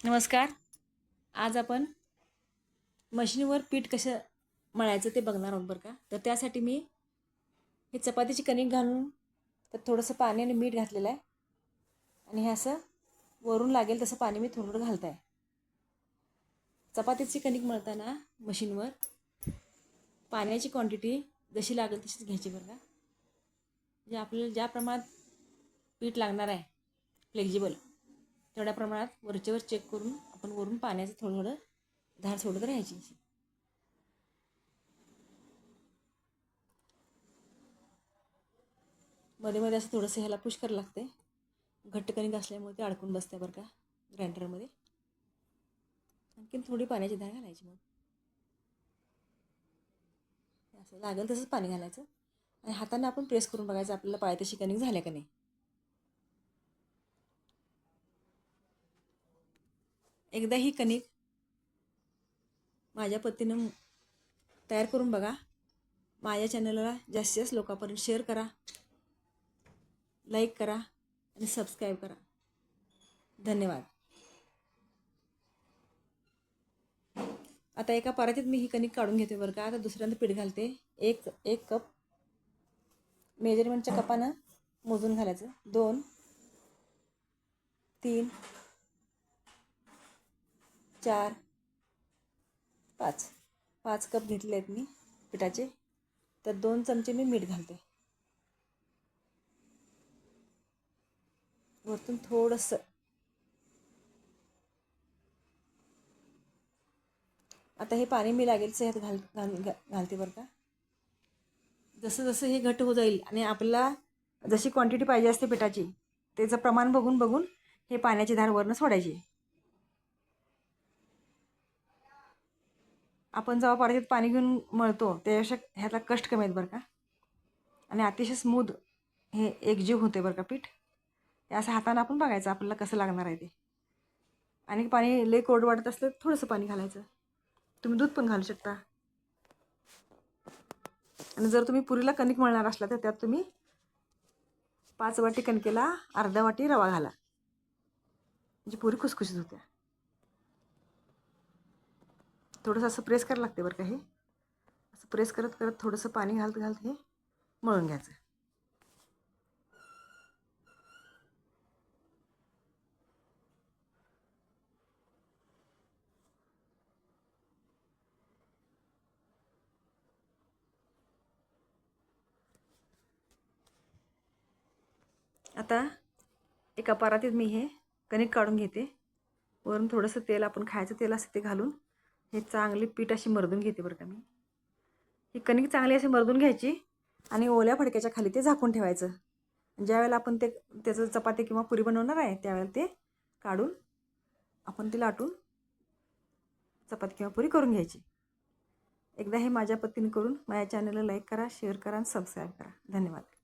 नमस्कार. आज आपण मशीनवर पीठ कसं मळायचं ते बघणार आहोत बरं का? तर त्यासाठी मी हे चपातीची कणिक घालून तर थोडंसं पाणी आणि मीठ घातलेलं आहे. आणि हे असं वरून लागेल तसं पाणी मी थोडं थोडं घालत आहे चपातीची कणिक मळताना मशीनवर पाण्याची क्वांटिटी जशी लागेल तशीच घ्यायची बरं का? म्हणजे आपल्याला ज्या प्रमाणात पीठ लागणार आहे फ्लेक्झिबल तेवढ्या प्रमाणात वरचेवर चेक करून आपण वरून पाण्याचं थोडं थोडं धार सोडत राहायची. मध्ये मध्ये असं थोडंसं ह्याला पुश करायला लागते घट्ट कणिक असल्यामुळे ते अडकून बसते बरं का ग्राइंडरमध्ये आणखीन थोडी पाण्याची धार घालायची मग. असं लागेल तसंच पाणी घालायचं. आणि हाताने आपण प्रेस करून बघायचं आपल्याला पाय तशी कणिक झाल्या का नाही. एकदा ही कणिक माझ्या पतीनं तयार करून बघा. माझ्या चॅनलला जास्तीत जास्त लोकांपर्यंत शेअर करा. लाईक करा आणि सबस्क्राईब करा. धन्यवाद. आता एका परातीत मी ही कणिक काढून घेते बरं का. आता दुसऱ्यांदा पीठ घालते. एक एक कप मेजरमेंटच्या कपानं मोजून घालायचं. दोन तीन चार. पाच. पाच कप घेतले आहेत मी पिठाचे. तर दोन चमचे मी मीठ घालते. वरतून थोडंसं. आता हे पाणी मी लागेल ह्यात घाल घाल घालते बरं का. जसं जसं हे घट्ट होत जाईल आणि आपल्याला जशी क्वांटिटी पाहिजे असते पिठाची त्याचं प्रमाण बघून बघून हे पाण्याची धार वरनं सोडायची. आपण जेव्हा परातीत पाणी घेऊन मळतो त्यापेक्षा ह्यातला कष्ट कमी आहेत बरं का. आणि अतिशय स्मूद हे एकजीव होते बरं का पीठ. ते असं हातानं आपण बघायचं आपल्याला कसं लागणार आहे ते. आणि पाणी लई कोरड वाटत असलं थोडंसं पाणी घालायचं. तुम्ही दूध पण घालू शकता. आणि जर तुम्ही पुरीला कणिक मळणार असला तर त्यात तुम्ही पाच वाटी कणकेला अर्धा वाटी रवा घाला. म्हणजे पुरी खुसखुशीत होत्या. थोडंसं असं प्रेस करायला लागते बरं का हे. असं प्रेस करत करत थोडंसं पाणी घालत घालत हे मळून घ्यायचं. आता एका परातीत मी हे कणिक काढून घेते. वरून थोडंसं तेल आपण खायचं तेल असते ते घालून हे चांगली पीठ अशी मर्दून घेते बरं का मी. ही कणिक चांगली अशी मर्दून घ्यायची आणि ओल्या फडक्याच्या खाली ते झाकून ठेवायचं. ज्यावेळेला आपण ते त्याचं चपाती किंवा पुरी बनवणार आहे त्यावेळेला ते काढून आपण ती लाटून चपाती किंवा पुरी करून घ्यायची. एकदा हे माझ्या पत्तीने करून माझ्या चॅनलला लाईक करा शेअर करा आणि सबस्क्राईब करा. धन्यवाद.